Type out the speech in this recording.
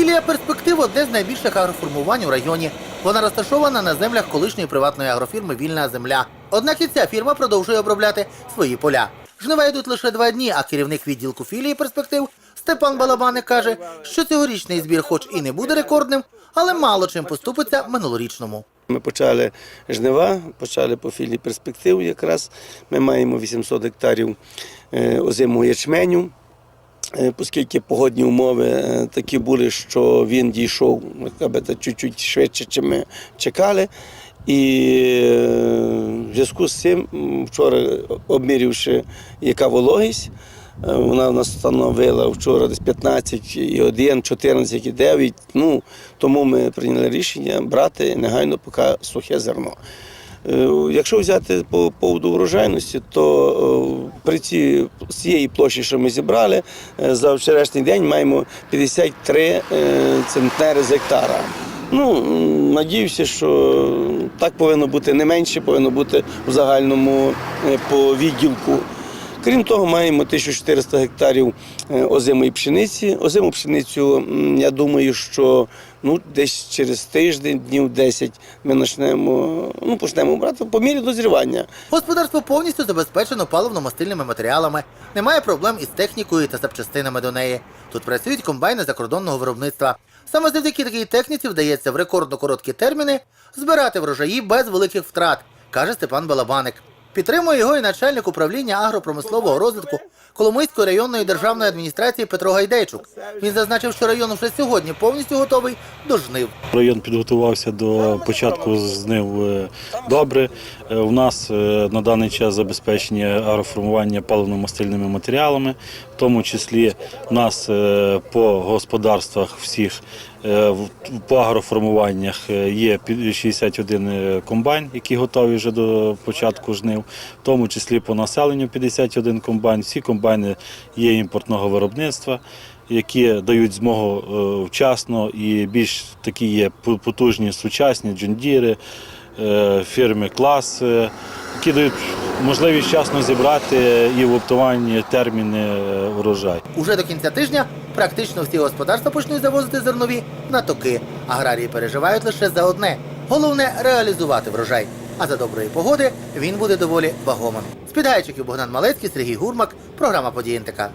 Філія перспектив одне з найбільших агроформувань у районі. Вона розташована на землях колишньої приватної агрофірми Вільна земля. Однак і ця фірма продовжує обробляти свої поля. Жнива йдуть лише два дні, а керівник відділку філії перспектив Степан Балабаник каже, що цьогорічний збір, хоч і не буде рекордним, але мало чим поступиться минулорічному. Ми почали жнива, почали по філії перспектив якраз. Ми маємо 800 гектарів е, озимого ячменю. Е, Оскільки погодні умови е, такі були, що він дійшов чуть-чуть швидше, ніж ми чекали. І е, в зв'язку з цим вчора, обмірявши, яка вологість, вона в нас становила вчора десь 15,1, 14,9. Ну, тому ми прийняли рішення брати негайно поки сухе зерно. Е, Якщо взяти по поводу врожайності, то е, при ці, з цієї площі, що ми зібрали, е, за вчорашній день маємо 53 е, центнери з гектара. Ну, надіюся, що так повинно бути не менше, повинно бути в загальному по відділку. Крім того, маємо 1400 гектарів е, озимої пшениці. Озиму пшеницю, я думаю, що ну, десь через тиждень, днів 10 ми почнемо, ну, почнемо брати по мірі дозрівання. Господарство повністю забезпечено паливно-мастильними матеріалами. Немає проблем із технікою та запчастинами до неї. Тут працюють комбайни закордонного виробництва. Саме завдяки такій техніці вдається в рекордно короткі терміни збирати врожаї без великих втрат, каже Степан Балабаник. Підтримує його і начальник управління агропромислового розвитку Коломийської районної державної адміністрації Петро Гайдейчук. Він зазначив, що район вже сьогодні повністю готовий до жнив. Район підготувався до початку знив е, добре. Е, У нас е, на даний час забезпечені агроформування паливно-мастильними матеріалами, в тому числі у нас по господарствах всіх по агроформуваннях е, є під- 61 комбайн, які готові вже до початку жнив, в тому числі по населенню 51 комбайн. Всі комбайни є імпортного виробництва які дають змогу е, вчасно і більш такі є потужні сучасні джундіри, е, фірми клас, е, які дають можливість вчасно зібрати і в оптовані терміни е, урожай. Уже до кінця тижня практично всі господарства почнуть завозити зернові на токи. Аграрії переживають лише за одне: головне реалізувати врожай. А за доброї погоди він буде доволі вагомим. З Богдан Малецький, Сергій Гурмак, програма «Події НТК».